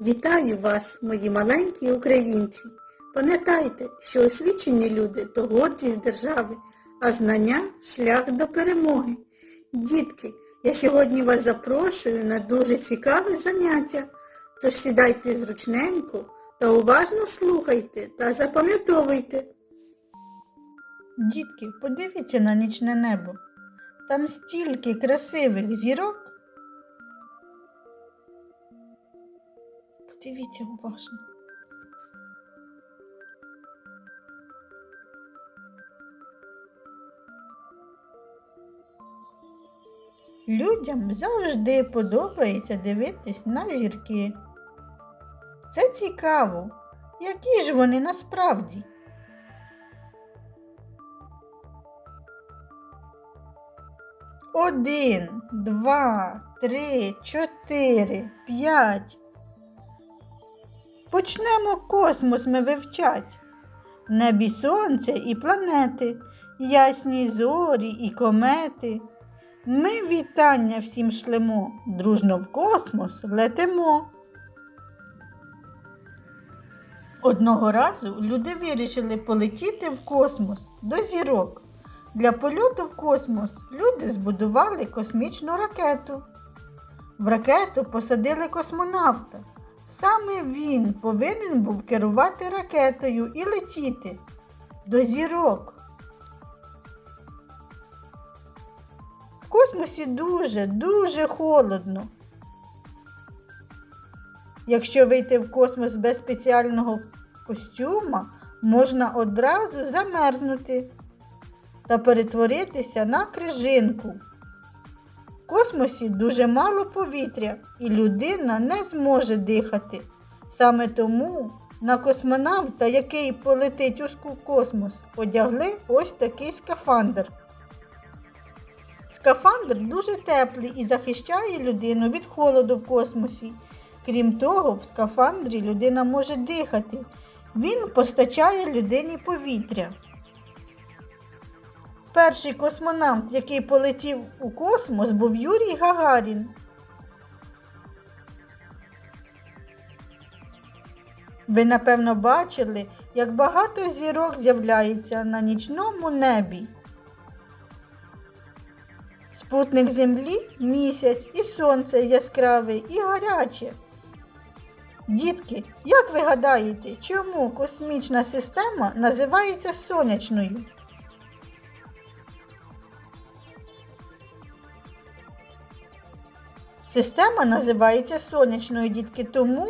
Вітаю вас, мої маленькі українці. Пам'ятайте, що освічені люди то гордість держави, а знання шлях до перемоги. Дітки, я сьогодні вас запрошую на дуже цікаве заняття. Тож сідайте зручненько та уважно слухайте та запам'ятовуйте. Дітки, подивіться на нічне небо. Там стільки красивих зірок. Подивіться уважно. Людям завжди подобається дивитись на зірки. Це цікаво. Які ж вони насправді? Один, два, три, чотири, п'ять. Почнемо космос ми вивчать. Небі сонце і планети, ясні зорі і комети. Ми вітання всім шлемо, дружно в космос летимо. Одного разу люди вирішили полетіти в космос до зірок. Для польоту в космос люди збудували космічну ракету. В ракету посадили космонавта. Саме він повинен був керувати ракетою і летіти до зірок. В космосі дуже, дуже холодно. Якщо вийти в космос без спеціального костюма, можна одразу замерзнути та перетворитися на крижинку. Космосі дуже мало повітря і людина не зможе дихати. Саме тому на космонавта, який полетить у космос, одягли ось такий скафандр. Скафандр дуже теплий і захищає людину від холоду в космосі. Крім того, в скафандрі людина може дихати. Він постачає людині повітря. Перший космонавт, який полетів у космос, був Юрій Гагарін. Ви, напевно, бачили, як багато зірок з'являється на нічному небі. Спутник Землі місяць і сонце яскраве і гаряче. Дітки, як ви гадаєте, чому космічна система називається сонячною? Система називається сонячною, дітки, тому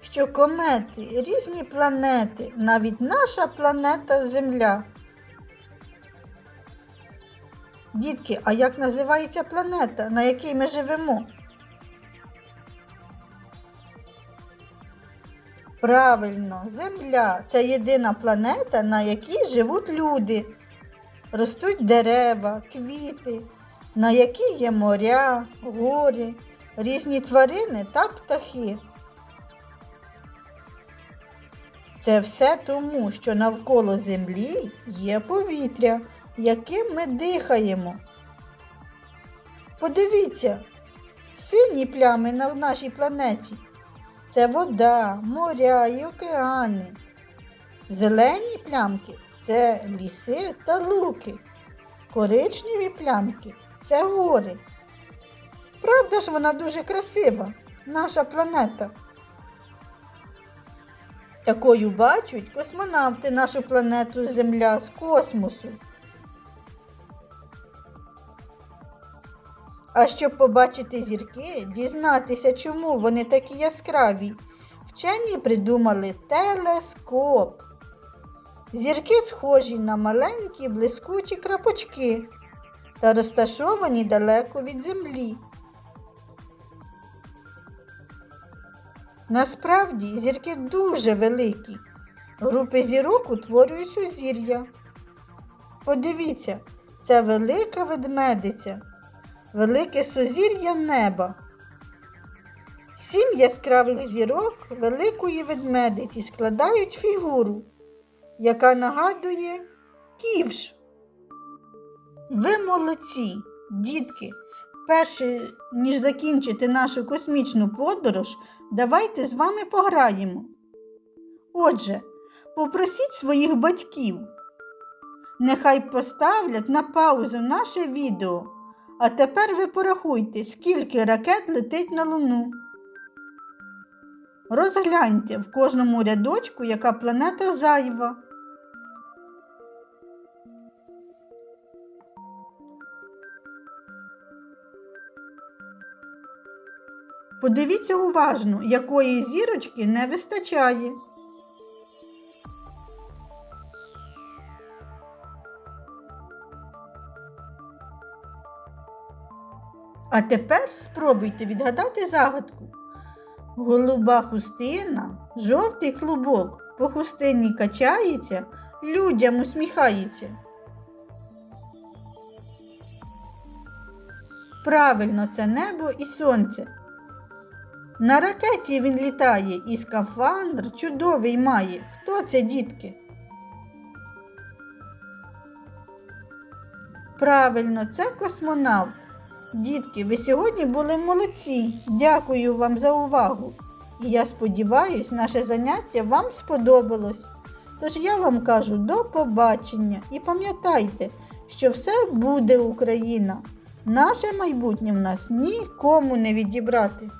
що комети, різні планети, навіть наша планета Земля. Дітки, а як називається планета, на якій ми живемо? Правильно, Земля це єдина планета, на якій живуть люди. Ростуть дерева, квіти, на якій є моря, гори, різні тварини та птахи. Це все тому, що навколо Землі є повітря, яким ми дихаємо. Подивіться, сині плями на нашій планеті це вода, моря і океани. Зелені плямки це ліси та луки. Коричневі плямки це гори. Правда ж вона дуже красива, наша планета. Такою бачать космонавти нашу планету Земля з космосу. А щоб побачити зірки, дізнатися, чому вони такі яскраві, вчені придумали телескоп. Зірки схожі на маленькі блискучі крапочки та розташовані далеко від землі. Насправді зірки дуже великі. Групи зірок утворюють сузір'я. Подивіться, це велика ведмедиця, велике сузір'я неба. Сім яскравих зірок великої ведмедиці складають фігуру, яка нагадує ківш. Ви молодці, дітки, перше, ніж закінчити нашу космічну подорож, давайте з вами пограємо. Отже, попросіть своїх батьків. Нехай поставлять на паузу наше відео. А тепер ви порахуйте, скільки ракет летить на Луну. Розгляньте в кожному рядочку, яка планета зайва. Подивіться уважно, якої зірочки не вистачає. А тепер спробуйте відгадати загадку. Голуба хустина, жовтий клубок по хустині качається, людям усміхається. Правильно, це небо і сонце. На ракеті він літає і скафандр чудовий має. Хто це, дітки? Правильно, це космонавт. Дітки, ви сьогодні були молодці. Дякую вам за увагу. І я сподіваюсь, наше заняття вам сподобалось. Тож я вам кажу до побачення і пам'ятайте, що все буде Україна. Наше майбутнє в нас нікому не відібрати.